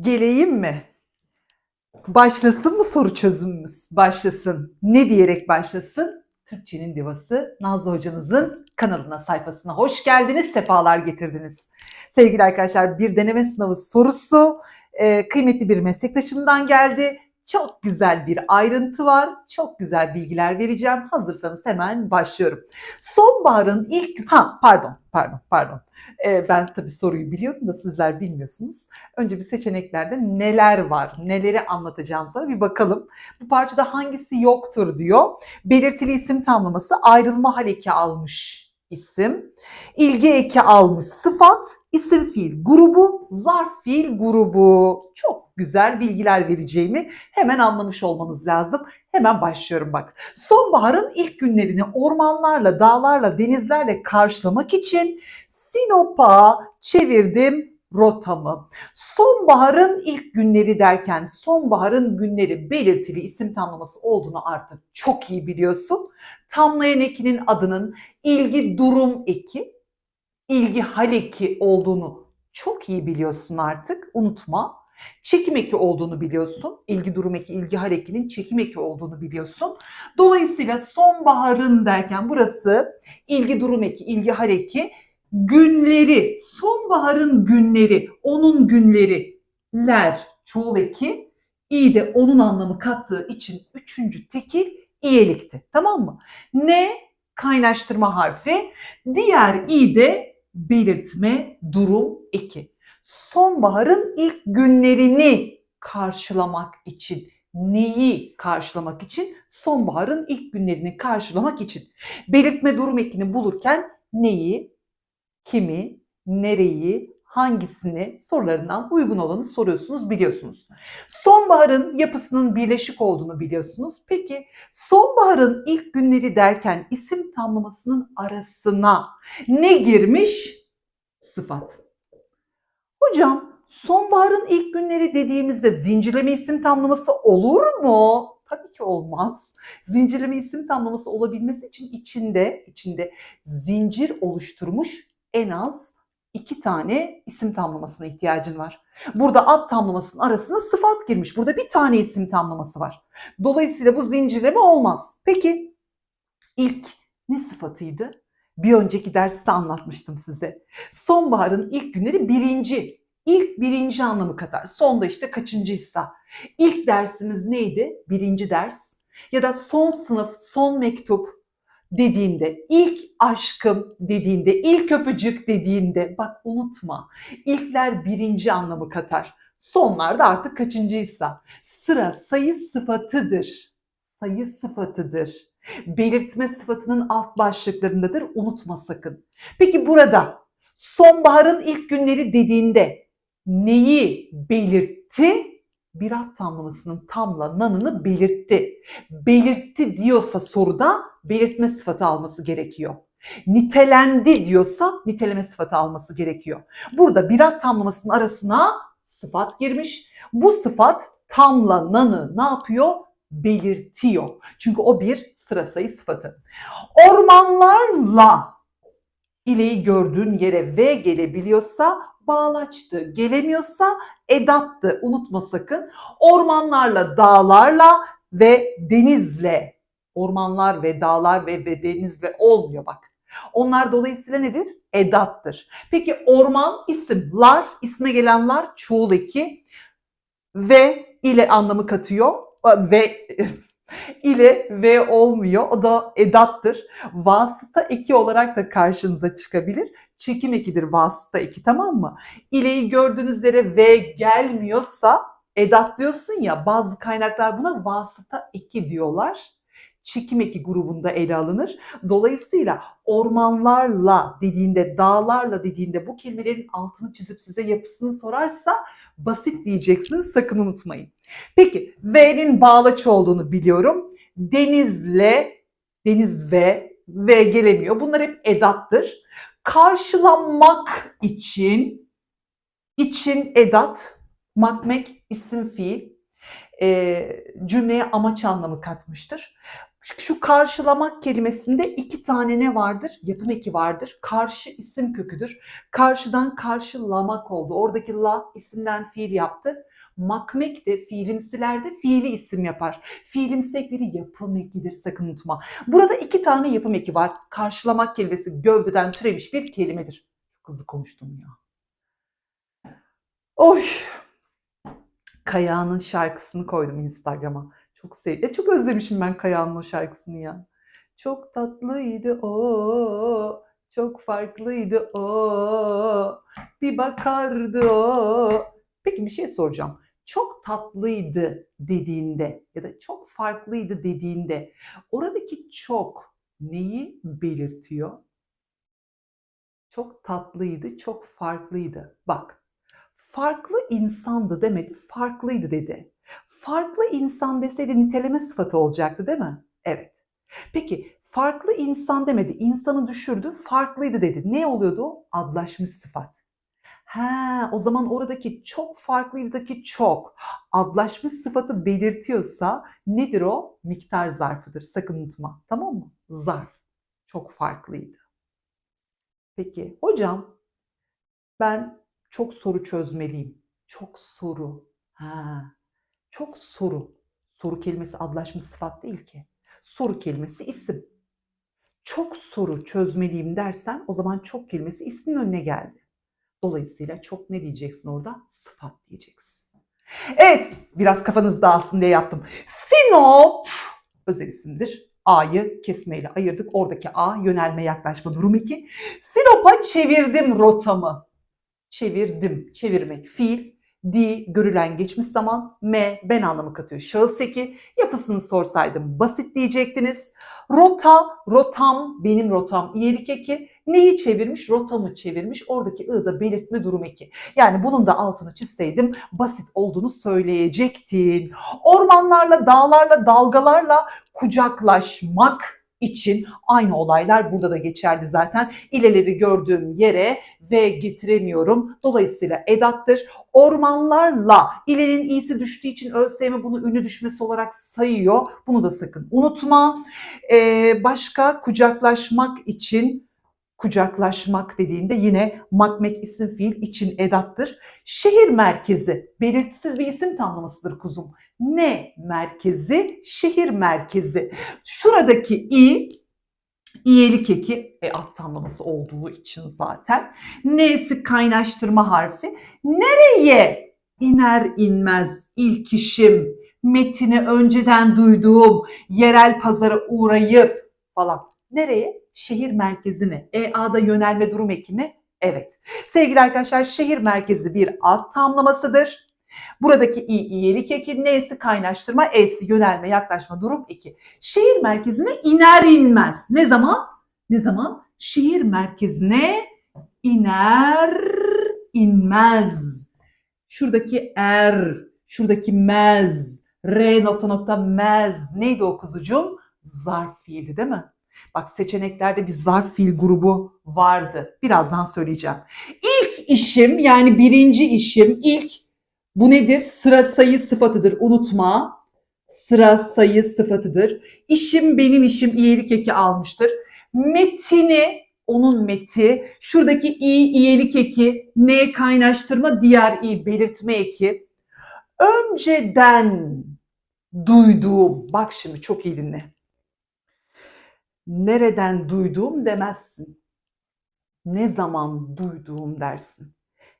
Geleyim mi? Başlasın mı soru çözümümüz? Başlasın. Ne diyerek başlasın? Türkçenin divası Nazlı hocanızın kanalına, sayfasına hoş geldiniz, sefalar getirdiniz. Sevgili arkadaşlar bir deneme sınavı sorusu e, kıymetli bir meslektaşımdan geldi. Çok güzel bir ayrıntı var. Çok güzel bilgiler vereceğim. Hazırsanız hemen başlıyorum. Sonbaharın ilk... Ha pardon, pardon, pardon. Ee, ben tabii soruyu biliyorum da sizler bilmiyorsunuz. Önce bir seçeneklerde neler var, neleri anlatacağımıza bir bakalım. Bu parçada hangisi yoktur diyor. Belirtili isim tamlaması ayrılma hal eki almış isim. İlgi eki almış sıfat, isim fiil grubu, zarf fiil grubu. Çok güzel bilgiler vereceğimi hemen anlamış olmanız lazım. Hemen başlıyorum bak. Sonbaharın ilk günlerini ormanlarla, dağlarla, denizlerle karşılamak için Sinop'a çevirdim rotamı. Sonbaharın ilk günleri derken sonbaharın günleri belirtili isim tamlaması olduğunu artık çok iyi biliyorsun. Tamlayan ekinin adının ilgi durum eki, ilgi hal eki olduğunu çok iyi biliyorsun artık. Unutma. Çekim eki olduğunu biliyorsun. İlgi durum eki, ilgi hal ekinin çekim eki olduğunu biliyorsun. Dolayısıyla sonbaharın derken burası ilgi durum eki, ilgi hal eki günleri, sonbaharın günleri, onun günleriler çoğul eki, i de onun anlamı kattığı için üçüncü tekil iyelikti. Tamam mı? Ne? Kaynaştırma harfi. Diğer i de belirtme durum eki. Sonbaharın ilk günlerini karşılamak için neyi karşılamak için? Sonbaharın ilk günlerini karşılamak için. Belirtme durum ekini bulurken neyi, kimi, nereyi, hangisini sorularından uygun olanı soruyorsunuz biliyorsunuz. Sonbaharın yapısının birleşik olduğunu biliyorsunuz. Peki sonbaharın ilk günleri derken isim tamlamasının arasına ne girmiş? Sıfat. Hocam sonbaharın ilk günleri dediğimizde zincirleme isim tamlaması olur mu? Tabii ki olmaz. Zincirleme isim tamlaması olabilmesi için içinde içinde zincir oluşturmuş en az iki tane isim tamlamasına ihtiyacın var. Burada ad tamlamasının arasına sıfat girmiş. Burada bir tane isim tamlaması var. Dolayısıyla bu zincirleme olmaz. Peki ilk ne sıfatıydı? Bir önceki derste anlatmıştım size. Sonbaharın ilk günleri birinci. İlk birinci anlamı katar. Sonda işte kaçıncıysa. İlk dersimiz neydi? Birinci ders. Ya da son sınıf, son mektup, dediğinde, ilk aşkım dediğinde, ilk öpücük dediğinde bak unutma. İlkler birinci anlamı katar. Sonlar da artık kaçıncıysa. Sıra sayı sıfatıdır. Sayı sıfatıdır. Belirtme sıfatının alt başlıklarındadır. Unutma sakın. Peki burada sonbaharın ilk günleri dediğinde neyi belirtti? Bir ad tamlamasının tamlananını belirtti. Belirtti diyorsa soruda belirtme sıfatı alması gerekiyor. Nitelendi diyorsa niteleme sıfatı alması gerekiyor. Burada bir ad tamlamasının arasına sıfat girmiş. Bu sıfat tamlananı ne yapıyor? Belirtiyor. Çünkü o bir sıra sayı sıfatı. Ormanlarla ileyi gördüğün yere V gelebiliyorsa bağlaçtı. Gelemiyorsa edattı. Unutma sakın. Ormanlarla, dağlarla ve denizle. Ormanlar ve dağlar ve, ve deniz ve olmuyor bak. Onlar dolayısıyla nedir? Edattır. Peki orman isim, lar, isme gelenler çoğul eki ve ile anlamı katıyor ve ile ve olmuyor. O da edattır. Vasıta eki olarak da karşınıza çıkabilir. Çekim ekidir vasıta eki tamam mı? İleyi gördüğünüz üzere ve gelmiyorsa edat diyorsun ya bazı kaynaklar buna vasıta eki diyorlar. Çekim eki grubunda ele alınır. Dolayısıyla ormanlarla dediğinde, dağlarla dediğinde bu kelimelerin altını çizip size yapısını sorarsa basit diyeceksiniz sakın unutmayın. Peki V'nin bağlaç olduğunu biliyorum. Denizle, deniz ve, ve gelemiyor. Bunlar hep edattır. Karşılanmak için, için edat, makmek isim fiil e, cümleye amaç anlamı katmıştır. Şu, şu karşılamak kelimesinde iki tane ne vardır? Yapım eki vardır. Karşı isim köküdür. Karşıdan karşılamak oldu. Oradaki la isimden fiil yaptı. Makmek de fiilimsilerde fiili isim yapar. Fiilimsi ekleri yapım ekidir sakın unutma. Burada iki tane yapım eki var. Karşılamak kelimesi gövdeden türemiş bir kelimedir. Çok hızlı konuştum ya. Oy. Kayağının şarkısını koydum Instagram'a. Çok sevdim. E, çok özlemişim ben Kayağının o şarkısını ya. Çok tatlıydı o. Çok farklıydı o. Bir bakardı o. Peki bir şey soracağım. Çok tatlıydı dediğinde ya da çok farklıydı dediğinde oradaki çok neyi belirtiyor? Çok tatlıydı, çok farklıydı. Bak, farklı insandı demedi, farklıydı dedi. Farklı insan deseydi niteleme sıfatı olacaktı değil mi? Evet. Peki farklı insan demedi, insanı düşürdü, farklıydı dedi. Ne oluyordu o? Adlaşmış sıfat. Ha, o zaman oradaki çok farklıydaki çok adlaşmış sıfatı belirtiyorsa nedir o? Miktar zarfıdır. Sakın unutma. Tamam mı? Zarf. Çok farklıydı. Peki hocam ben çok soru çözmeliyim. Çok soru. Ha, çok soru. Soru kelimesi adlaşmış sıfat değil ki. Soru kelimesi isim. Çok soru çözmeliyim dersen o zaman çok kelimesi ismin önüne geldi. Dolayısıyla çok ne diyeceksin orada? Sıfat diyeceksin. Evet, biraz kafanız dağılsın diye yaptım. Sinop özel isimdir. A'yı kesmeyle ayırdık. Oradaki A yönelme yaklaşma durum 2. Sinop'a çevirdim rotamı. Çevirdim. Çevirmek fiil. D görülen geçmiş zaman. M ben anlamı katıyor. Şahıs eki. Yapısını sorsaydım basit diyecektiniz. Rota, rotam, benim rotam iyilik eki. Neyi çevirmiş? Rotamı çevirmiş. Oradaki ı'da belirtme durum eki. Yani bunun da altını çizseydim basit olduğunu söyleyecektin. Ormanlarla, dağlarla, dalgalarla kucaklaşmak için aynı olaylar burada da geçerli zaten. İleleri gördüğüm yere ve getiremiyorum. Dolayısıyla edattır. Ormanlarla ilenin iyisi düştüğü için ÖSYM bunu ünlü düşmesi olarak sayıyor. Bunu da sakın unutma. Ee, başka kucaklaşmak için kucaklaşmak dediğinde yine makmek isim fiil için edattır. Şehir merkezi belirtisiz bir isim tamlamasıdır kuzum. Ne merkezi? Şehir merkezi. Şuradaki i İyelik eki e, ad tamlaması olduğu için zaten. N'si kaynaştırma harfi. Nereye iner inmez ilk işim, metini önceden duyduğum, yerel pazara uğrayıp falan. Nereye? Şehir merkezine. EA'da yönelme durum eki mi? Evet. Sevgili arkadaşlar şehir merkezi bir ad tamlamasıdır. Buradaki i iyelik eki, n'si kaynaştırma, e'si yönelme, yaklaşma, durum 2. Şehir merkezine iner inmez. Ne zaman? Ne zaman? Şehir merkezine iner inmez. Şuradaki er, şuradaki mez, r nokta nokta mez. Neydi o kuzucuğum? Zarf fiili değil mi? Bak seçeneklerde bir zarf fiil grubu vardı. Birazdan söyleyeceğim. İlk işim yani birinci işim ilk bu nedir? Sıra sayı sıfatıdır. Unutma. Sıra sayı sıfatıdır. İşim benim işim iyilik eki almıştır. Metini onun meti. Şuradaki i iyilik eki. Ne kaynaştırma diğer i belirtme eki. Önceden duyduğum. Bak şimdi çok iyi dinle. Nereden duyduğum demezsin. Ne zaman duyduğum dersin.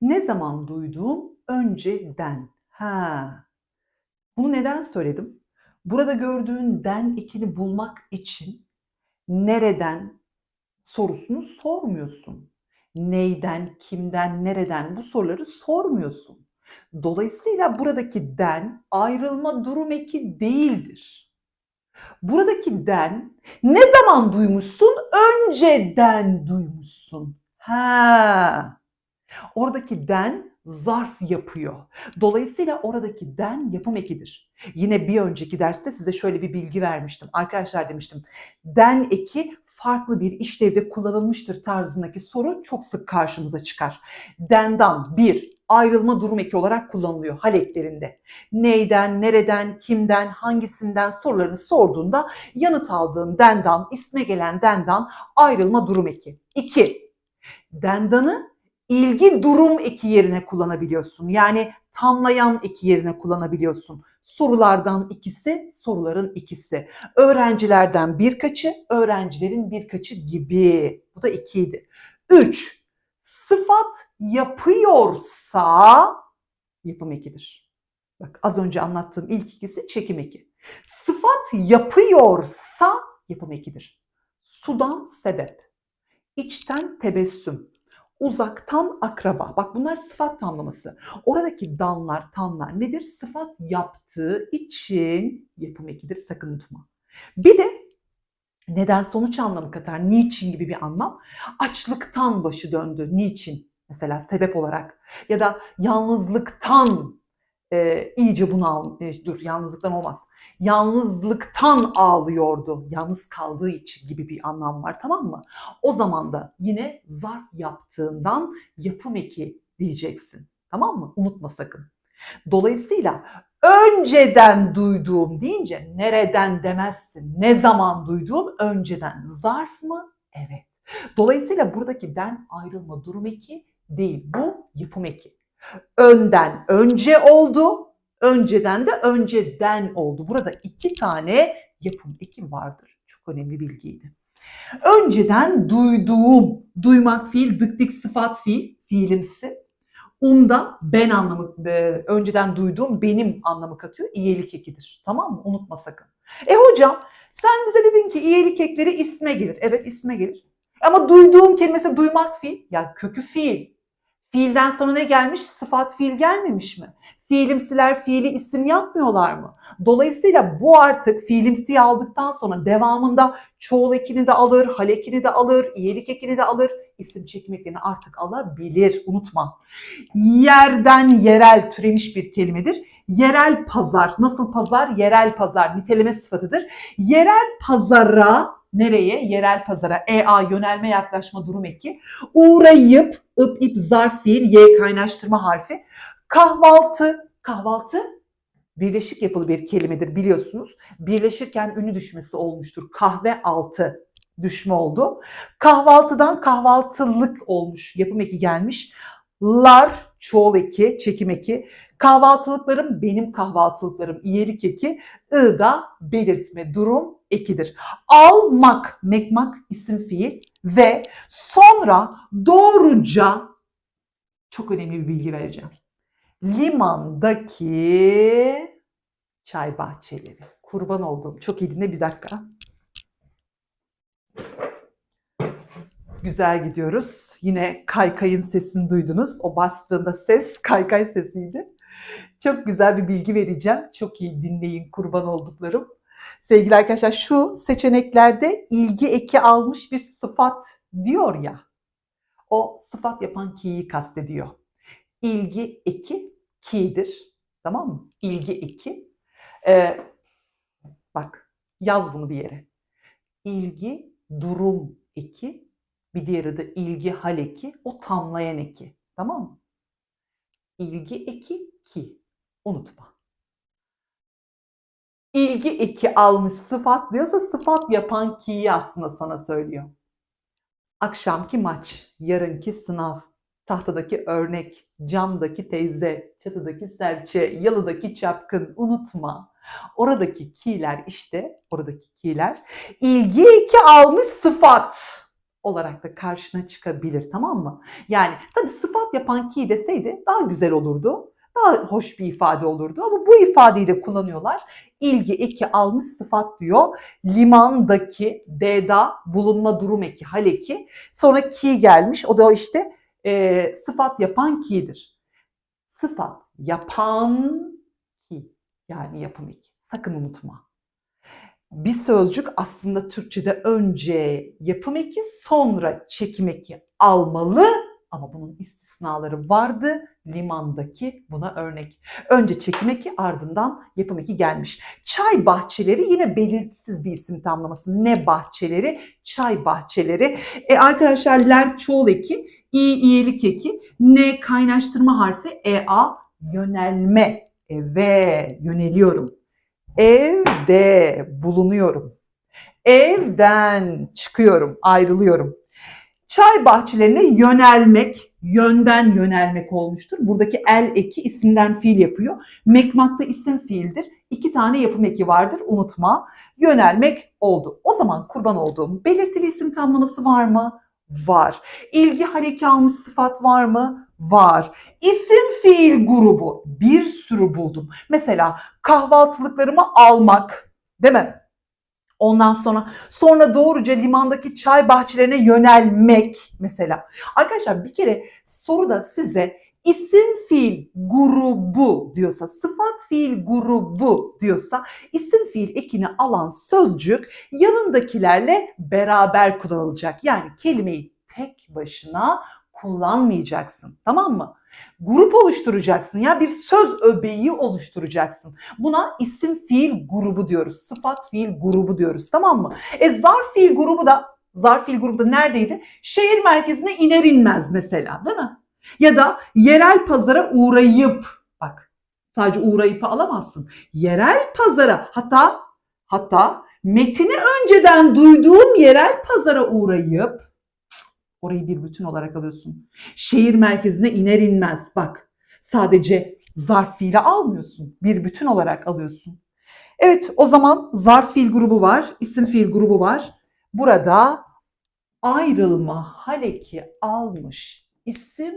Ne zaman duyduğum önceden. Ha. Bunu neden söyledim? Burada gördüğün den ikini bulmak için nereden sorusunu sormuyorsun. Neyden, kimden, nereden bu soruları sormuyorsun. Dolayısıyla buradaki den ayrılma durum eki değildir. Buradaki den ne zaman duymuşsun? Önceden duymuşsun. Ha. Oradaki den zarf yapıyor. Dolayısıyla oradaki den yapım ekidir. Yine bir önceki derste size şöyle bir bilgi vermiştim. Arkadaşlar demiştim. Den eki farklı bir işlevde kullanılmıştır tarzındaki soru çok sık karşımıza çıkar. Dendan bir ayrılma durum eki olarak kullanılıyor hal eklerinde. Neyden, nereden, kimden, hangisinden sorularını sorduğunda yanıt aldığın dendan, isme gelen dendan ayrılma durum eki. 2. Dendanı ilgi durum eki yerine kullanabiliyorsun. Yani tamlayan eki yerine kullanabiliyorsun. Sorulardan ikisi, soruların ikisi. Öğrencilerden birkaçı, öğrencilerin birkaçı gibi. Bu da ikiydi. Üç, sıfat yapıyorsa yapım ekidir. Bak az önce anlattığım ilk ikisi çekim eki. Sıfat yapıyorsa yapım ekidir. Sudan sebep, içten tebessüm, uzaktan akraba. Bak bunlar sıfat tamlaması. Oradaki danlar, tamlar nedir? Sıfat yaptığı için yapım ekidir. Sakın unutma. Bir de neden sonuç anlamı katar. Niçin gibi bir anlam. Açlıktan başı döndü. Niçin? Mesela sebep olarak. Ya da yalnızlıktan e, iyice bunu. E, dur yalnızlıktan olmaz. Yalnızlıktan ağlıyordu. Yalnız kaldığı için gibi bir anlam var tamam mı? O zaman da yine zarf yaptığından yapım eki diyeceksin. Tamam mı? Unutma sakın. Dolayısıyla önceden duyduğum deyince nereden demezsin. Ne zaman duyduğum önceden. Zarf mı? Evet. Dolayısıyla buradaki den ayrılma durum eki değil. Bu yapım eki. Önden önce oldu. Önceden de önceden oldu. Burada iki tane yapım eki vardır. Çok önemli bilgiydi. Önceden duyduğum, duymak fiil, dık sıfat fiil, fiilimsi. Umda ben anlamı, e, önceden duyduğum benim anlamı katıyor. İyelik ekidir. Tamam mı? Unutma sakın. E hocam sen bize dedin ki iyelik ekleri isme gelir. Evet isme gelir. Ama duyduğum kelimesi duymak fiil. Ya kökü fiil. Fiilden sonra ne gelmiş? Sıfat fiil gelmemiş mi? Fiilimsiler fiili isim yapmıyorlar mı? Dolayısıyla bu artık fiilimsiyi aldıktan sonra devamında çoğul ekini de alır, hal ekini de alır, iyilik ekini de alır, isim çekim ekini artık alabilir. Unutma. Yerden yerel türemiş bir kelimedir. Yerel pazar. Nasıl pazar? Yerel pazar. Niteleme sıfatıdır. Yerel pazara nereye? Yerel pazara. EA yönelme yaklaşma durum eki. Uğrayıp ıp ip zarf fiil y kaynaştırma harfi. Kahvaltı. Kahvaltı birleşik yapılı bir kelimedir biliyorsunuz. Birleşirken ünü düşmesi olmuştur. Kahve altı düşme oldu. Kahvaltıdan kahvaltılık olmuş. Yapım eki gelmiş. Lar çoğul eki, çekim eki. Kahvaltılıklarım benim kahvaltılıklarım iyelik eki. I da belirtme durum ekidir. Almak, mekmak isim fiil ve sonra doğruca çok önemli bir bilgi vereceğim. Limandaki çay bahçeleri. Kurban oldum. Çok iyi dinle bir dakika. Güzel gidiyoruz. Yine kaykayın sesini duydunuz. O bastığında ses kaykay sesiydi. Çok güzel bir bilgi vereceğim. Çok iyi dinleyin kurban olduklarım. Sevgili arkadaşlar şu seçeneklerde ilgi eki almış bir sıfat diyor ya. O sıfat yapan ki'yi kastediyor. İlgi eki ki'dir. Tamam mı? İlgi eki. Ee, bak yaz bunu bir yere. İlgi durum eki. Bir diğeri de ilgi hal eki. O tamlayan eki. Tamam mı? İlgi eki ki. Unutma. İlgi eki almış sıfat diyorsa sıfat yapan ki'yi aslında sana söylüyor. Akşamki maç, yarınki sınav, tahtadaki örnek, camdaki teyze, çatıdaki serçe, yalıdaki çapkın unutma. Oradaki ki'ler işte, oradaki ki'ler ilgi eki almış sıfat olarak da karşına çıkabilir tamam mı? Yani tabii sıfat yapan ki deseydi daha güzel olurdu. Daha hoş bir ifade olurdu ama bu ifadeyi de kullanıyorlar. İlgi eki almış sıfat diyor. Limandaki D'da bulunma durum eki, hal eki. Sonra ki gelmiş. O da işte e, sıfat yapan ki'dir. Sıfat yapan ki yani yapım eki. Sakın unutma. Bir sözcük aslında Türkçe'de önce yapım eki sonra çekim eki almalı ama bunun istisnaları vardı. Limandaki buna örnek. Önce çekim eki ardından yapım eki gelmiş. Çay bahçeleri yine belirtisiz bir isim tamlaması. Ne bahçeleri? Çay bahçeleri. E arkadaşlar ler çoğul eki İ iyelik eki. N kaynaştırma harfi. E A yönelme. Eve yöneliyorum. Evde bulunuyorum. Evden çıkıyorum, ayrılıyorum. Çay bahçelerine yönelmek, yönden yönelmek olmuştur. Buradaki el eki isimden fiil yapıyor. Mekmakta isim fiildir. İki tane yapım eki vardır unutma. Yönelmek oldu. O zaman kurban olduğum belirtili isim tamlaması var mı? Var. İlgi almış sıfat var mı? Var. İsim fiil grubu bir sürü buldum. Mesela kahvaltılıklarımı almak değil mi? Ondan sonra sonra doğruca limandaki çay bahçelerine yönelmek mesela. Arkadaşlar bir kere soruda size isim fiil grubu diyorsa, sıfat fiil grubu diyorsa isim fiil ekini alan sözcük yanındakilerle beraber kullanılacak. Yani kelimeyi tek başına kullanmayacaksın. Tamam mı? Grup oluşturacaksın ya bir söz öbeği oluşturacaksın. Buna isim fiil grubu diyoruz. Sıfat fiil grubu diyoruz. Tamam mı? E zarf fiil grubu da zarf fiil grubu da neredeydi? Şehir merkezine iner inmez mesela değil mi? Ya da yerel pazara uğrayıp bak sadece uğrayıp'ı alamazsın. Yerel pazara hatta hatta metini önceden duyduğum yerel pazara uğrayıp orayı bir bütün olarak alıyorsun. Şehir merkezine iner inmez bak sadece zarf fiili almıyorsun. Bir bütün olarak alıyorsun. Evet o zaman zarf fiil grubu var, isim fiil grubu var. Burada ayrılma haleki almış isim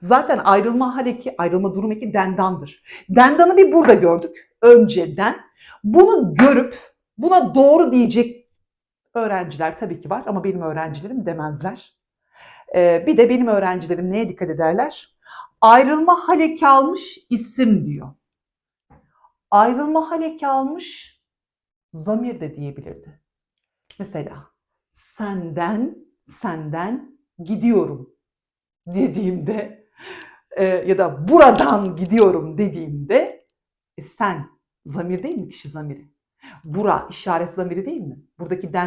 Zaten ayrılma haleki, ayrılma durum eki dendandır. Dendanı bir burada gördük önceden. Bunu görüp buna doğru diyecek öğrenciler tabii ki var ama benim öğrencilerim demezler. Ee, bir de benim öğrencilerim neye dikkat ederler? Ayrılma haleki almış isim diyor. Ayrılma haleki almış zamir de diyebilirdi. Mesela senden senden gidiyorum dediğimde e, ya da buradan gidiyorum dediğimde e, sen zamir değil mi kişi zamiri? Bura işaret zamiri değil mi? Buradaki den